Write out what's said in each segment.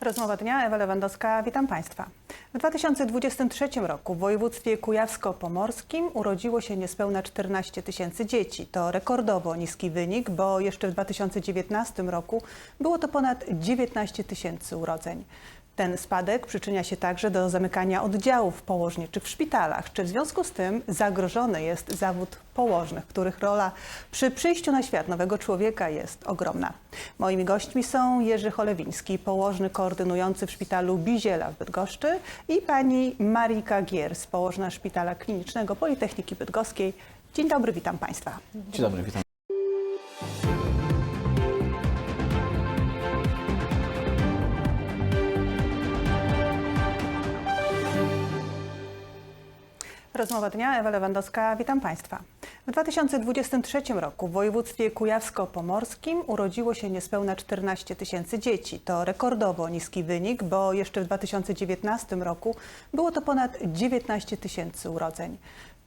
Rozmowa dnia, Ewa Lewandowska, witam Państwa. W 2023 roku w województwie kujawsko-pomorskim urodziło się niespełna 14 tysięcy dzieci. To rekordowo niski wynik, bo jeszcze w 2019 roku było to ponad 19 tysięcy urodzeń. Ten spadek przyczynia się także do zamykania oddziałów położniczych w szpitalach. Czy w związku z tym zagrożony jest zawód położnych, których rola przy przyjściu na świat nowego człowieka jest ogromna? Moimi gośćmi są Jerzy Cholewiński, położny koordynujący w szpitalu Biziela w Bydgoszczy i pani Marika Giers, położna Szpitala Klinicznego Politechniki Bydgoskiej. Dzień dobry, witam Państwa. Dzień dobry, witam. Rozmowa dnia, Ewa Lewandowska, witam Państwa. W 2023 roku w województwie kujawsko-pomorskim urodziło się niespełna 14 tysięcy dzieci. To rekordowo niski wynik, bo jeszcze w 2019 roku było to ponad 19 tysięcy urodzeń.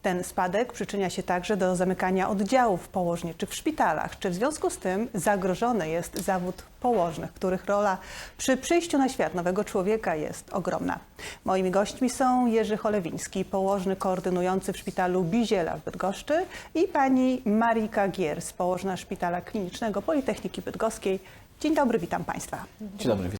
Ten spadek przyczynia się także do zamykania oddziałów położniczych w szpitalach. Czy w związku z tym zagrożony jest zawód położnych, których rola przy przyjściu na świat nowego człowieka jest ogromna? Moimi gośćmi są Jerzy Cholewiński, położny koordynujący w szpitalu Biziela w Bydgoszczy i pani Marika Giers, położna Szpitala Klinicznego Politechniki Bydgoskiej. Dzień dobry, witam Państwa. Dzień dobry, witam.